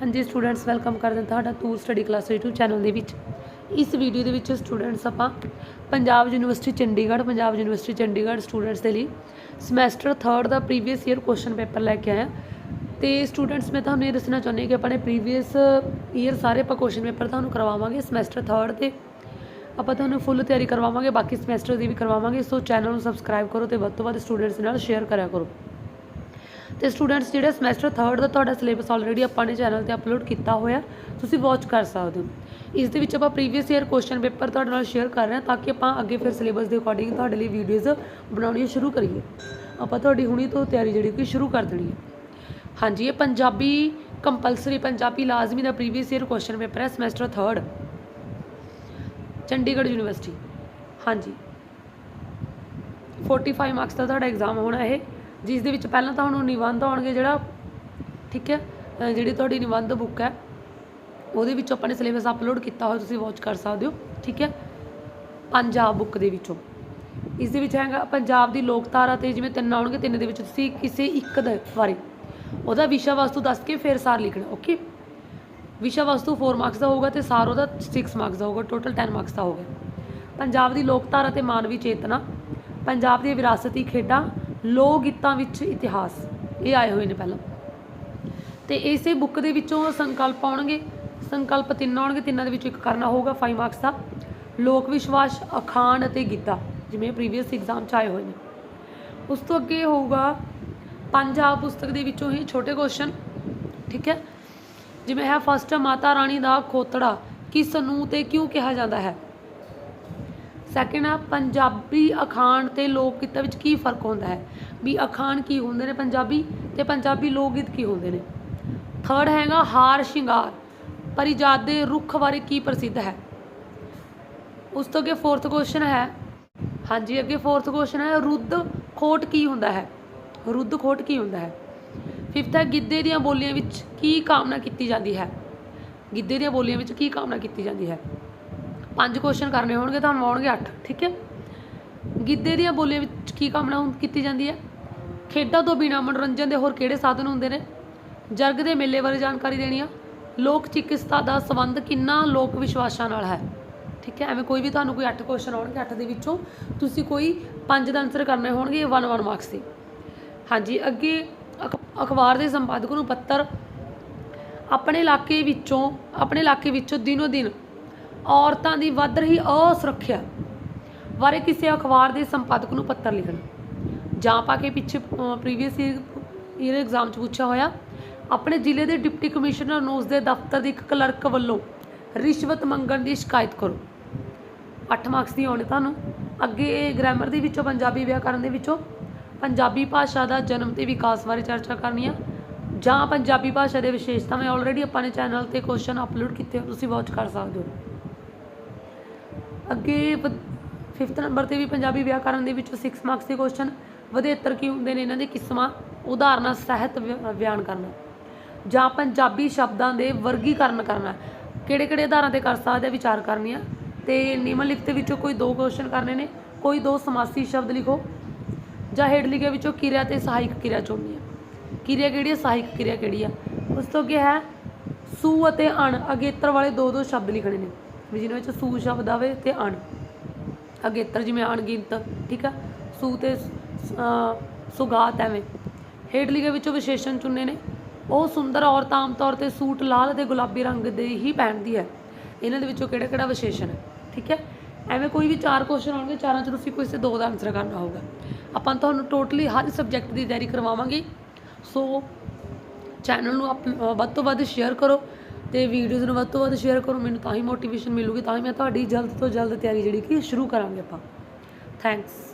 ਹਾਂਜੀ students welcome ਕਰਦੇ ਹਾਂ ਤੁਹਾਡਾ tour study class YouTube channel ਦੇ ਵਿੱਚ। ਇਸ ਵੀਡੀਓ ਦੇ ਵਿੱਚ ਸਟੂਡੈਂਟਸ ਆਪਾਂ Punjab university Chandigarh, Punjab university Chandigarh students ਦੇ ਲਈ ਸਮੈਸਟਰ 3rd ਦਾ ਪ੍ਰੀਵੀਅਸ ਈਅਰ ਕੁਐਸਚਨ ਪੇਪਰ ਲੈ ਕੇ ਆਇਆ ਤੇ ਸਟੂਡੈਂਟਸ ਮੈਂ ਤੁਹਾਨੂੰ ਇਹ ਦੱਸਣਾ ਚਾਹੁੰਦੀ ਕਿ ਆਪਾਂ ਨੇ ਪ੍ਰੀਵੀਅਸ ਈਅਰ ਸਾਰੇ ਆਪਾਂ ਕੁਐਸਚਨ ਪੇਪਰ ਤੁਹਾਨੂੰ ਕਰਵਾਵਾਂਗੇ ਸਮੈਸਟਰ 3rd ਤੇ। ਆਪਾਂ ਤੁਹਾਨੂੰ ਫੁੱਲ ਤਿਆਰੀ ਕਰਵਾਵਾਂਗੇ, ਬਾਕੀ ਸਮੈਸਟਰ ਦੀ ਵੀ ਕਰਵਾਵਾਂਗੇ, ਸੋ ਚੈਨਲ ਨੂੰ ਸਬਸਕ੍ਰਾਈਬ ਕਰੋ ਤੇ ਵੱਧ ਤੋਂ ਵੱਧ ਸਟੂਡੈਂਟਸ ਨਾਲ ਸ਼ੇਅਰ ਕਰਿਆ ਕਰੋ। ਤੇ ਸਟੂਡੈਂਟਸ ਜਿਹੜਾ ਸਮੈਸਟਰ 3rd ਦਾ ਤੁਹਾਡਾ ਸਿਲੇਬਸ ਆਲਰੇਡੀ ਆਪਾਂ ਨੇ ਚੈਨਲ ਤੇ ਅਪਲੋਡ ਕੀਤਾ ਹੋਇਆ, ਤੁਸੀਂ ਵਾਚ ਕਰ ਸਕਦੇ ਹੋ। ਇਸ ਦੇ ਵਿੱਚ ਆਪਾਂ ਪ੍ਰੀਵੀਅਸ ਈਅਰ ਕੁਐਸਚਨ ਪੇਪਰ ਤੁਹਾਡੇ ਨਾਲ ਸ਼ੇਅਰ ਕਰ ਰਹੇ ਹਾਂ ਤਾਂ ਕਿ ਆਪਾਂ ਅੱਗੇ ਫਿਰ ਸਿਲੇਬਸ ਦੇ ਅਕੋਰਡਿੰਗ ਤੁਹਾਡੇ ਲਈ ਵੀਡੀਓਜ਼ ਬਣਾਉਣੀਆਂ ਸ਼ੁਰੂ ਕਰੀਏ। ਆਪਾਂ ਤੁਹਾਡੀ ਹੁਣੀ ਤੋਂ ਤਿਆਰੀ ਜਿਹੜੀ ਕਿ ਸ਼ੁਰੂ ਕਰ ਦੇਣੀ ਹੈ। ਹਾਂਜੀ, ਇਹ ਪੰਜਾਬੀ ਕੰਪਲਸਰੀ ਪੰਜਾਬੀ ਲਾਜ਼ਮੀ ਦਾ ਪ੍ਰੀਵੀਅਸ ਈਅਰ ਕੁਐਸਚਨ ਪੇਪਰ ਹੈ ਸਮੈਸਟਰ 3rd ਚੰਡੀਗੜ੍ਹ ਯੂਨੀਵਰਸਿਟੀ ਹਾਂਜੀ। 45 ਮਾਰਕਸ ਦਾ ਤੁਹਾਡਾ ਐਗਜ਼ਾਮ ਹੋਣਾ ਇਹ। ਜਿਸ ਦੇ ਵਿੱਚ ਪਹਿਲਾਂ ਤਾਂ ਹੁਣ ਨਿਬੰਧ ਆਉਣਗੇ ਜਿਹੜਾ, ਠੀਕ ਹੈ ਜਿਹੜੀ ਤੁਹਾਡੀ ਨਿਬੰਧ ਬੁੱਕ ਹੈ, ਉਹਦੇ ਵਿੱਚ ਆਪਾਂ ਨੇ ਸਿਲੇਬਸ ਅਪਲੋਡ ਕੀਤਾ ਹੋਇਆ, ਤੁਸੀਂ ਵਾਚ ਕਰ ਸਕਦੇ ਹੋ, ਠੀਕ ਹੈ, ਪੰਜਾਬ ਬੁੱਕ ਦੇ ਵਿੱਚੋਂ। ਇਸ ਦੇ ਵਿੱਚ ਹੈਗਾ ਪੰਜਾਬ ਦੀ ਲੋਕਧਾਰਾ ਤੇ ਜਿਵੇਂ ਤਿੰਨ ਆਉਣਗੇ, ਤਿੰਨ ਦੇ ਵਿੱਚ ਤੁਸੀਂ ਕਿਸੇ ਇੱਕ ਦੇ ਬਾਰੇ, ਉਹਦਾ ਵਿਸ਼ਾ ਵਸਤੂ ਦੱਸ ਕੇ ਫਿਰ ਸਾਰ ਲਿਖਣਾ ਓਕੇ ਵਿਸ਼ਾ ਵਸਤੂ 4 ਮਾਰਕਸ ਦਾ ਹੋਊਗਾ ਤੇ ਸਾਰ ਉਹਦਾ 6 ਮਾਰਕਸ ਦਾ ਹੋਊਗਾ ਟੋਟਲ 10 ਮਾਰਕਸ ਦਾ ਹੋਊਗਾ। ਪੰਜਾਬ ਦੀ ਲੋਕਧਾਰਾ ਤੇ ਮਾਨਵੀ ਚੇਤਨਾ, ਪੰਜਾਬ ਦੀਆਂ ਵਿਰਾਸਤੀ ਖੇਡਾਂ ਲੋਕ ਗੀਤਾਂ ਵਿੱਚ ਇਤਿਹਾਸ। ਇਹ ਆਏ ਹੋਏ ਨੇ ਪਹਿਲਾਂ। ਤੇ ਇਸੇ ਬੁੱਕ ਦੇ ਵਿੱਚੋਂ ਸੰਕਲਪ ਆਉਣਗੇ। ਸੰਕਲਪ ਤਿੰਨ ਆਉਣਗੇ। ਤਿੰਨਾਂ ਦੇ ਵਿੱਚੋਂ ਇੱਕ ਕਰਨਾ ਹੋਊਗਾ 5 ਮਾਰਕਸ ਦਾ। ਲੋਕ ਵਿਸ਼ਵਾਸ, ਅਖਾਣ ਅਤੇ ਗਿੱਧਾ ਜਿਵੇਂ ਪ੍ਰੀਵੀਅਸ ਐਗਜ਼ਾਮ ਚ ਆਏ ਹੋਏ ਨੇ। ਉਸ ਤੋਂ ਅੱਗੇ ਹੋਊਗਾ ਪੰਜਾਬ ਪੁਸਤਕ ਦੇ ਵਿੱਚੋਂ ਹੀ ਛੋਟੇ ਕੁਐਸਚਨ ਠੀਕ ਹੈ? ਜਿਵੇਂ ਹੈ, ਫਸਟ ਮਾਤਾ ਰਾਣੀ ਦਾ ਖੋਤੜਾ, ਕਿਸ ਨੂੰ ਤੇ ਕਿਉਂ ਕਿਹਾ ਜਾਂਦਾ ਹੈ? ਸੈਕਿੰਡ ਆ, ਪੰਜਾਬੀ ਅਖਾਣ ਤੇ ਲੋਕ ਗੀਤਾਂ ਵਿੱਚ ਕੀ ਫ਼ਰਕ ਹੁੰਦਾ ਹੈ? ਵੀ ਅਖਾਣ ਕੀ ਹੁੰਦੇ ਨੇ ਪੰਜਾਬੀ ਤੇ ਪੰਜਾਬੀ ਲੋਕ ਗੀਤ ਕੀ ਹੁੰਦੇ ਨੇ? ਥਰਡ ਹੈਗਾ, ਹਾਰ ਸ਼ਿੰਗਾਰ। ਪਰਿਜਾਤ ਦੇ ਰੁੱਖ ਬਾਰੇ ਕੀ ਪ੍ਰਸਿੱਧ ਹੈ? ਉਸ ਤੋਂ ਅੱਗੇ ਫੋਰਥ ਕੁਐਸਚਨ ਹੈ। ਹਾਂਜੀ, ਅੱਗੇ ਫੋਰਥ ਕੁਐਸਚਨ ਹੈ, ਰੁੱਧ ਖੋਟ ਕੀ ਹੁੰਦਾ ਹੈ? ਰੁੱਧ ਖੋਟ ਕੀ ਹੁੰਦਾ ਹੈ? ਫਿਫਥ ਹੈ, ਗਿੱਧੇ ਦੀਆਂ ਬੋਲੀਆਂ ਵਿੱਚ ਕੀ ਕਾਮਨਾ ਕੀਤੀ ਜਾਂਦੀ ਹੈ? ਗਿੱਧੇ ਦੀਆਂ ਬੋਲੀਆਂ ਵਿੱਚ ਕੀ ਕਾਮਨਾ ਕੀਤੀ ਜਾਂਦੀ ਹੈ? ਪੰਜ ਕੁਐਸਚਨ ਕਰਨੇ ਹੋਣਗੇ, ਤੁਹਾਨੂੰ ਆਉਣਗੇ 8 ਠੀਕ ਹੈ? ਗਿੱਧੇ ਦੀਆਂ ਬੋਲੀਆਂ ਵਿੱਚ ਕੀ ਕਾਮਨਾ ਕੀਤੀ ਜਾਂਦੀ ਹੈ? ਖੇਡਾਂ ਤੋਂ ਬਿਨਾਂ ਮਨੋਰੰਜਨ ਦੇ ਹੋਰ ਕਿਹੜੇ ਸਾਧਨ ਹੁੰਦੇ ਨੇ? ਜਰਗ ਦੇ ਮੇਲੇ ਬਾਰੇ ਜਾਣਕਾਰੀ ਦੇਣੀ ਆ। ਲੋਕ ਚਿਕਿਤਸਾ ਦਾ ਸੰਬੰਧ ਕਿੰਨਾ ਲੋਕ ਵਿਸ਼ਵਾਸਾਂ ਨਾਲ ਹੈ? ਠੀਕ ਹੈ, ਐਵੇਂ ਕੋਈ ਵੀ ਤੁਹਾਨੂੰ ਕੋਈ 8 ਕੁਐਸਚਨ ਆਉਣਗੇ 8 ਦੇ ਵਿੱਚੋਂ, ਤੁਸੀਂ ਕੋਈ 5 ਦਾ ਆਨਸਰ ਕਰਨੇ ਹੋਣਗੇ 1 1 ਮਾਰਕਸ ਦੇ। ਹਾਂਜੀ, ਅੱਗੇ ਅਖ- ਅਖਬਾਰ ਦੇ ਸੰਪਾਦਕ ਨੂੰ ਪੱਤਰ। ਆਪਣੇ ਇਲਾਕੇ ਵਿੱਚੋਂ, ਆਪਣੇ ਇਲਾਕੇ ਵਿੱਚੋਂ ਦਿਨੋ ਦਿਨ ਔਰਤਾਂ ਦੀ ਵੱਧ ਰਹੀ ਅਸੁਰੱਖਿਆ ਬਾਰੇ ਕਿਸੇ ਅਖਬਾਰ ਦੇ ਸੰਪਾਦਕ ਨੂੰ ਪੱਤਰ ਲਿਖਣਾ। ਜਾਂ ਪਾ ਕੇ ਪਿੱਛੇ ਪ੍ਰੀਵੀਅਸ ਈਅਰ ਐਗਜ਼ਾਮ ਚ ਪੁੱਛਿਆ ਹੋਇਆ, ਆਪਣੇ ਜ਼ਿਲ੍ਹੇ ਦੇ ਡਿਪਟੀ ਕਮਿਸ਼ਨਰ ਨੂੰ ਉਸ ਦੇ ਦਫ਼ਤਰ ਦੇ ਇੱਕ ਕਲਰਕ ਵੱਲੋਂ ਰਿਸ਼ਵਤ ਮੰਗਣ ਦੀ ਸ਼ਿਕਾਇਤ ਕਰੋ। 8 ਮਾਰਕਸ ਦੀ ਆਉਣੇ ਤੁਹਾਨੂੰ। ਅੱਗੇ ਗ੍ਰਾਮਰ ਦੇ ਵਿੱਚੋਂ, ਪੰਜਾਬੀ ਵਿਆਕਰਨ ਦੇ ਵਿੱਚੋਂ, ਪੰਜਾਬੀ ਭਾਸ਼ਾ ਦਾ ਜਨਮ ਤੇ ਵਿਕਾਸ ਬਾਰੇ ਚਰਚਾ ਕਰਨੀ ਆ। ਜਾਂ ਪੰਜਾਬੀ ਭਾਸ਼ਾ ਦੇ ਵਿਸ਼ੇਸ਼ਤਾਵਾਂ ਆਲਰੇਡੀ ਆਪਾਂ ਨੇ ਚੈਨਲ ਤੇ ਕੁਐਸਚਨ ਅਪਲੋਡ ਕੀਤੇ ਤੁਸੀਂ ਵਾਚ ਕਰ ਸਕਦੇ ਹੋ। ਅੱਗੇ 5th ਨੰਬਰ ਤੇ ਵੀ ਪੰਜਾਬੀ ਵਿਆਕਰਨ ਦੇ ਵਿੱਚੋਂ 6 ਮਾਰਕਸ ਦੇ ਕੁਐਸਚਨ ਵਧੇਤਰ ਕੀ ਹੁੰਦੇ ਨੇ? ਇਹਨਾਂ ਦੇ ਕਿਸਮਾਂ, ਉਦਾਹਰਨਾਂ, ਸਹਿਤ ਬਿ- ਬਿਆਨ ਕਰਨਾ। ਜਾਂ ਪੰਜਾਬੀ ਸ਼ਬਦਾਂ ਦੇ ਵਰਗੀਕਰਨ ਕਰਨਾ। ਕਿਹੜੇ ਕਿਹੜੇ ਆਧਾਰਾਂ ਤੇ ਕਰ ਸਕਦੇ ਆ? ਵਿਚਾਰ ਕਰਨੀਆਂ। ਤੇ ਨਿਮਨ ਲਿਖਤ ਵਿੱਚੋਂ ਕੋਈ ਦੋ ਕੁਐਸਚਨ ਕਰਨੇ ਨੇ। ਕੋਈ ਦੋ ਸਮਾਸੀ ਸ਼ਬਦ ਲਿਖੋ। ਜਾਂ ਹੇਠ ਲਿਖੇ ਵਿੱਚੋਂ ਕਿਰਿਆ ਤੇ ਸਹਾਇਕ ਕਿਰਿਆ ਚੁਣਨੀ ਆ ਕਿਰਿਆ ਕਿਹੜੀ ਹੈ ਸਹਾਇਕ ਕਿਰਿਆ ਕਿਹੜੀ ਆ? ਉਸ ਤੋਂ ਅੱਗੇ ਹੈ, ਸੂ ਅਤੇ ਅਣ, ਅਗੇਤਰ ਵਾਲੇ ਦੋ ਦੋ ਸ਼ਬਦ ਲਿਖਣੇ ਨੇ। ਵੀ ਜਿਹਨਾਂ ਵਿੱਚ ਸੂ ਸ਼ਬਦ ਆਵੇ ਤੇ ਅਣ। ਅਗੇਤਰ ਜਿਵੇਂ ਅਣਗਿਣਤ ਠੀਕ ਆ? ਸੂ ਤੇ ਸੁਗਾਤ ਐਵੇਂ। ਹੇਠ ਲਿਖੇ ਵਿੱਚੋਂ ਵਿਸ਼ੇਸ਼ਣ ਚੁਣਨੇ ਨੇ। ਉਹ ਸੁੰਦਰ ਔਰਤ ਆਮ ਤੌਰ ਤੇ ਸੂਟ ਲਾਲ ਅਤੇ ਗੁਲਾਬੀ ਰੰਗ ਦੇ ਹੀ ਪਹਿਨਦੀ ਹੈ। ਇਹਨਾਂ ਦੇ ਵਿੱਚੋਂ ਕਿਹੜਾ ਕਿਹੜਾ ਵਿਸ਼ੇਸ਼ਣ ਹੈ? ਠੀਕ ਹੈ? ਐਵੇਂ ਕੋਈ ਵੀ ਚਾਰ ਕੁਐਸਚਨ ਆਉਣਗੇ ਚਾਰਾਂ ਚ ਤੁਸੀਂ ਕੋਈ ਸੇ ਦੋ ਦਾ ਆਨਸਰ ਕਰਨਾ ਹੋਊਗਾ। ਆਪਾਂ ਤੁਹਾਨੂੰ ਟੋਟਲੀ ਹਰ ਸਬਜੈਕਟ ਦੀ ਤਿਆਰੀ ਕਰਵਾਵਾਂਗੇ। ਸੋ ਚੈਨਲ ਨੂੰ ਆਪ ਵੱਧ ਤੋਂ ਵੱਧ ਸ਼ੇਅਰ ਕਰੋ। ਤੇ ਵੀਡੀਓਜ਼ ਨੂੰ ਵੱਧ ਤੋਂ ਵੱਧ ਸ਼ੇਅਰ ਕਰੋ, ਮੈਨੂੰ ਤਾਂ ਹੀ ਮੋਟੀਵੇਸ਼ਨ ਮਿਲੂਗੀ, ਤਾਂ ਹੀ ਮੈਂ ਤੁਹਾਡੀ ਜਲਦ ਤੋਂ ਜਲਦ ਤਿਆਰੀ ਜਿਹੜੀ ਕਿ ਸ਼ੁਰੂ ਕਰਾਂਗੇ ਆਪਾਂ। ਥੈਂਕਸ